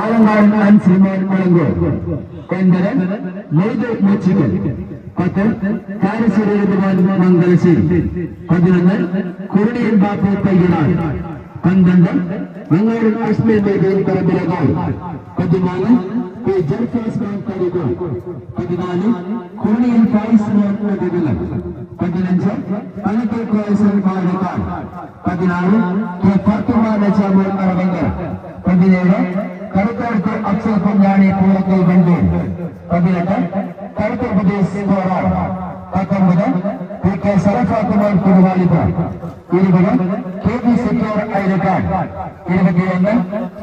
ആലങ്കാടൻ അൻസിമോൻ മുളങ്കോ ഒൻപത് നെയ്ത് മുച്ചിക്കൽ പത്ത് കാരശ്ശേരി മംഗലശ്ശേരി. പതിനൊന്ന് കുരുണിയൻ ബാപ്പു തയ്യനാട് പന്ത്രണ്ട് മങ്ങാടൻ അസ്മി മൈദീൻ പറമ്പിലങ്ങാട് പതിമൂന്ന് പി ജൽഫാസ് മോൻ കരികോ പതിനാല് കുരുണിയൻ ഫായിസ് മോൻ മുതുകുലം പതിനഞ്ച് പനക്കൽ കോയസൻ പാലക്കാട് പതിനാറ് കെ ഫാത്തിമ ಕಬ್ಬಿಣದ ಕರುತರ್ಕು ಅಕ್ಷರ ಪಂಗಾಣಿ ಪೂರಕಲ್ ಬಂದು ಕಬ್ಬಿಣದ ಕರುತರ್ ಪ್ರದೇಶ ಹೋರಾಡ ಪತ್ತೊಂಬದ ಪಿ ಕೆ ಸರಫಾ ಕುಮಾರ್ ಕುಡವಾಲಿದ இருபது கே பி செக்யூர் ஐரகான் இருபத்தி ஒன்று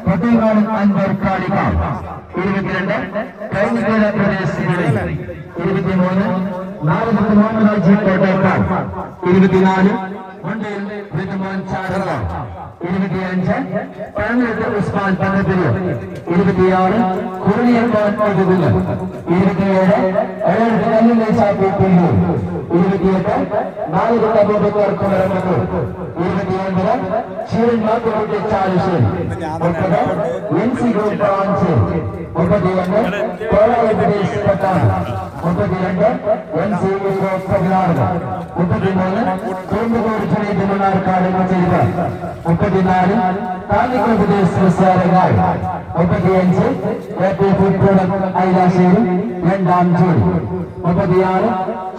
பட்டேல்வாளன் அன்பர் காளிகா இருபத்தி ரெண்டு கைஸ்வர பிரதேஷ் இருபத்தி மூணு நாலு ராஜ்ய கோட்டை இருபத்தி நாலு ஒன்றில் ரிதுமான் சாரலா இருபத்தி அஞ்சு. பழங்குடி உஸ்மான் பந்தப்பிரிவு இருபத்தி ஆறு குருணியம்மான் முதுகுல இருபத்தி ஏழு அழகு நல்லிலை சாப்பிட்டு இருபத்தி எட்டு நாலு குண்ட போட்டு இருக்கும் ശിവൻ മാത്തുകുട്ടി ചാലിശ്ശേരി മുപ്പത് എൻസി ഗ്രൂപ്പ് ബ്രാഞ്ച് മുപ്പത്തിയൊന്ന് കോളായി പ്രദേശ് പട്ടാണ് മുപ്പത്തിരണ്ട് എൻ ഗ്രൂപ്പ് പതിനാറ്. മുപ്പത്തിമൂന്ന് കുറുമ്പുകോട് ചെറിയ തിരുവണ്ണാർക്കാട് ചെയ്ത. മുപ്പത്തിനാല് താലിക്കൽ പ്രദേശ് വിസ്താരങ്ങൾ മുപ്പത്തിയഞ്ച് എ പി രണ്ടാം ജോലി. മുപ്പത്തിയാറ്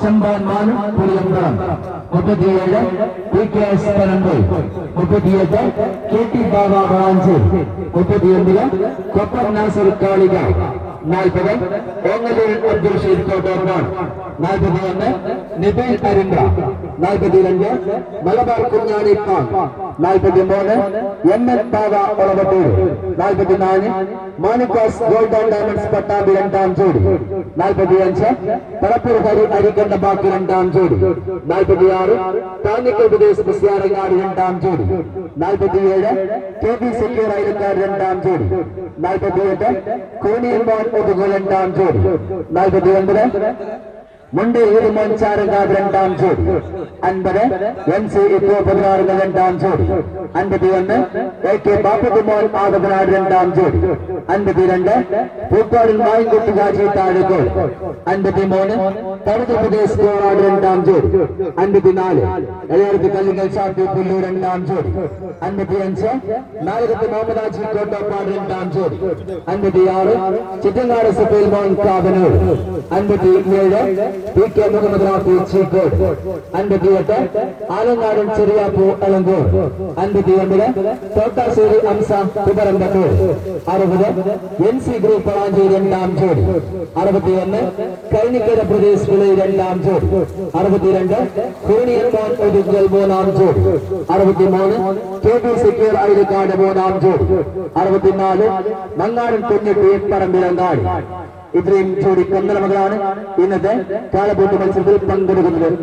ചെമ്പാൻമാനും പുളിയമ്പലം മുപ്പത്തിയേഴ് പി കെ എസ് പനമ്പൂർ. മുപ്പത്തിയെട്ട് കെ ടി ബാബ ബ്രാഞ്ച് മുപ്പത്തിയൊമ്പത് കൊപ്പം നാസർ കാളിക. നാൽപ്പത്. ഓങ്ങലൂർ അബ്ദുൾ ഷെയ്ഖ് ഒന്ന് നാൽപ്പത്തിയൊന്ന് നിബിൽ നാൽപ്പത്തി നാൽപ്പത്തിരണ്ട് മലബാർ കുഞ്ഞാണി ഖാൻ. നാൽപ്പത്തി മൂന്ന് എം എൻ പാവ ഒളവട്ടൂർ നാൽപ്പത്തിനാല് Manikkas gold and diamonds Pattambi രണ്ടാം ജോഡി. നാൽപ്പത്തിയഞ്ച് തലപ്പൂർ ഹരി അരിക്കണ്ട ബാക്കി രണ്ടാം ജോഡി. നാൽപ്പത്തിയാറ് താന്നിക്കൽ പ്രദേശ് മുസ്യാറങ്ങാട് രണ്ടാം ജോഡി. നാൽപ്പത്തിയേഴ് കെ ബി സെക്യൂർ അയൽക്കാർ രണ്ടാം ജോഡി. നാൽപ്പത്തിയെട്ട് കോണിയമ്പാൻ ഒതുകു രണ്ടാം ജോഡി നാൽപ്പത്തി ഒൻപത് முந்தைய இரு மன்சாருக்காக இரண்டாம் ஜோடி. அன்பது என்சி இப்போ பதினாறு இரண்டாம் ஜோடி. அன்பது ஒன்று ஏ கே பாபகுமார் ஆக பதினாறு இரண்டாம் ஜோடி. அன்பது இரண்டு பூப்பாடில் மாய்குட்டி காட்சி தாடுகோள். அன்பது மூணு தடுத்து பிரதேச கோவாடு இரண்டாம் ஜோடி. அன்பது நாலு எல்லாருக்கு கல்லுங்கள் சாப்பிட்டு புள்ளு இரண்டாம் ஜோடி. அன்பது அஞ்சு நாளைக்கு மாமதாஜி கோட்டப்பாடு இரண்டாம் ஜோடி. அன்பது ஆறு சித்தங்காடு சுப்பேல் மோன் காவனூர். அன்பது ஏழு പി കെ മുഹമ്മദ് റാഫി ചീക്കോട്. അൻപത്തിയെട്ട് ആലങ്ങാടൻ ചെറിയാപ്പൂ എളങ്കൂർ അൻപത്തിയൊമ്പത് തോട്ടാശ്ശേരി അംസ കുമരമ്പത്തൂർ അറുപത് എൻ സി ഗ്രൂപ്പ് പളാഞ്ചേരി രണ്ടാം ജോഡി. അറുപത്തിയൊന്ന് കൈനിക്കര പ്രദേശ് വിളി രണ്ടാം ജോഡി. അറുപത്തിരണ്ട് കൂണിയത്തോൺ ഒതുങ്ങൽ മൂന്നാം ജോഡി. അറുപത്തിമൂന്ന് കെ ബി സിക്യൂർ അയൽക്കാട് മൂന്നാം ജോഡി. അറുപത്തിനാല് മങ്ങാടൻ കുഞ്ഞു പറമ്പിലങ്ങാടി ഇത്രയും ജോഡി ഒന്നര മകളാണ് ഇന്നത്തെ കാലബോട്ട് മത്സരത്തിൽ പങ്കെടുക്കുന്നത്.